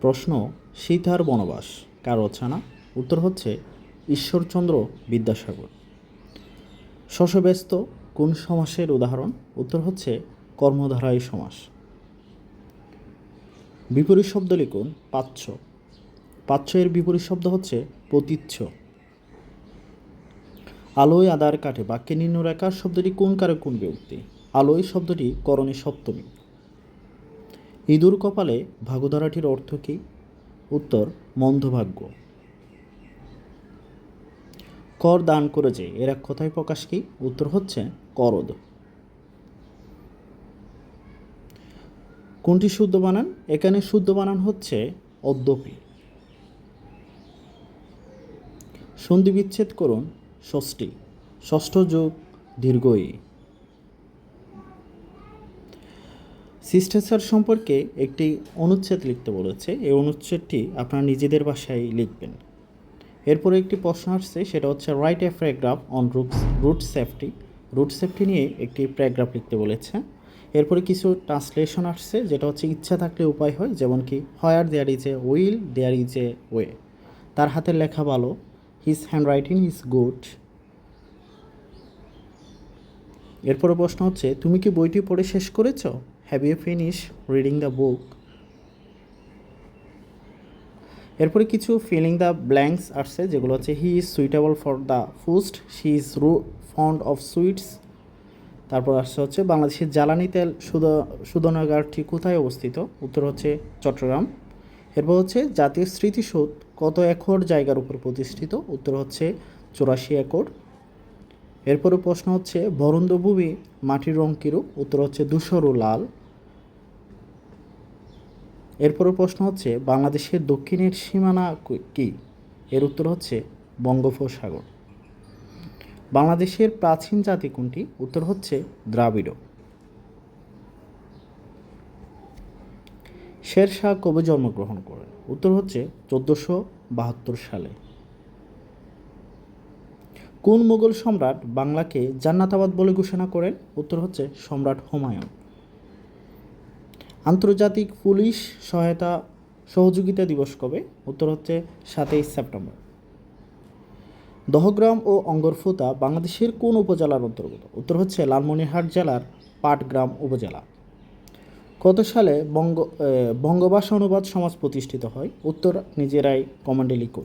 প্রশ্ন, সীতার বনবাস, কার রচনা উত্তর হচ্ছে, ঈশ্বরচন্দ্র বিদ্যাসাগর। শশব্যস্ত, কোন সমাসের উদাহরণ? উত্তর হচ্ছে, কর্মধারায় সমাস। বিপরীত শব্দ লিখুন, পাচ্ছ। পাচ্ছ এর বিপরীত শব্দ হচ্ছে, পতিচ্ছ। আলোয় আদার কাঠে, বাক্যে নিম্নরেখার শব্দটি কোন কারে কোন বিভক্তি? আলোয় শব্দটি করণে সপ্তমী। ইঁদুর কপালে ভাগধারাটির অর্থ কী? উত্তর, মন্দভাগ্য। কর দান করেছে, এর এক কথায় প্রকাশ কি? উত্তর হচ্ছে করদ। কোনটি শুদ্ধ বানান? এখানে শুদ্ধ বানান হচ্ছে অদ্যপি। সন্ধি বিচ্ছেদ করুন, ষষ্ঠী। ষষ্ঠ যোগ দীর্ঘই। শিষ্টাচার সম্পর্কে একটি অনুচ্ছেদ লিখতে বলেছে। এই অনুচ্ছেদটি আপনারা নিজেদের ভাষায় লিখবেন। এরপরে একটি প্রশ্ন আসছে, সেটা হচ্ছে write a paragraph on roots root safety root safety নিয়ে একটি প্যারাগ্রাফ লিখতে বলেছে। এরপরে কিছু ট্রান্সলেশন আসছে, যেটা হচ্ছে, ইচ্ছা থাকলে উপায় হয়, যেমন কি where there is a will there is a way তার হাতের লেখা ভালো his hand writing is good এরপরে প্রশ্ন হচ্ছে, তুমি কি বইটি পড়ে শেষ করেছ? Have you finish reading the book এরপরে কিছু ফিলিং দ্য ব্ল্যাঙ্কস আসছে, যেগুলো হচ্ছে he is suitable for the post she is very fond of sweets তারপর আসছে হচ্ছে, বাংলাদেশের জ্বালানি তেল সুদ, সুদনাগারটি কোথায় অবস্থিত? উত্তর হচ্ছে, চট্টগ্রাম। এরপর হচ্ছে, জাতীয় স্মৃতিসৌধ কত একর জায়গার উপর প্রতিষ্ঠিত? উত্তর হচ্ছে, চুরাশি একর। এরপরে প্রশ্ন হচ্ছে বরন্দভূমি মাটির রং কিরূপ? উত্তর হচ্ছে ধূসর ও লাল। এরপরে প্রশ্ন হচ্ছে, বাংলাদেশের দক্ষিণের সীমানা কি? এর উত্তর হচ্ছে বঙ্গোপসাগর। বাংলাদেশের প্রাচীন জাতি কোনটি? উত্তর হচ্ছে দ্রাবিড়। শেরশাহ কবে জন্মগ্রহণ করেন? উত্তর হচ্ছে চোদ্দোশো বাহাত্তর সালে। কোন মুঘল সম্রাট বাংলাকে জান্নাতাবাদ বলে ঘোষণা করেন? উত্তর হচ্ছে সম্রাট হুমায়ুন। আন্তর্জাতিক পুলিশ সহায়তা সহযোগিতা দিবস কবে? উত্তর হচ্ছে সাতই সেপ্টেম্বর। দহগ্রাম ও অঙ্গরফুতা বাংলাদেশের কোন উপজেলার অন্তর্গত? উত্তর হচ্ছে লালমনিরহাট জেলার পাটগ্রাম উপজেলা। কত সালে বঙ্গ এ, বঙ্গভাষা অনুবাদ সমাজ প্রতিষ্ঠিত হয়? উত্তর নিজেরাই কমান্ডে লিখুন।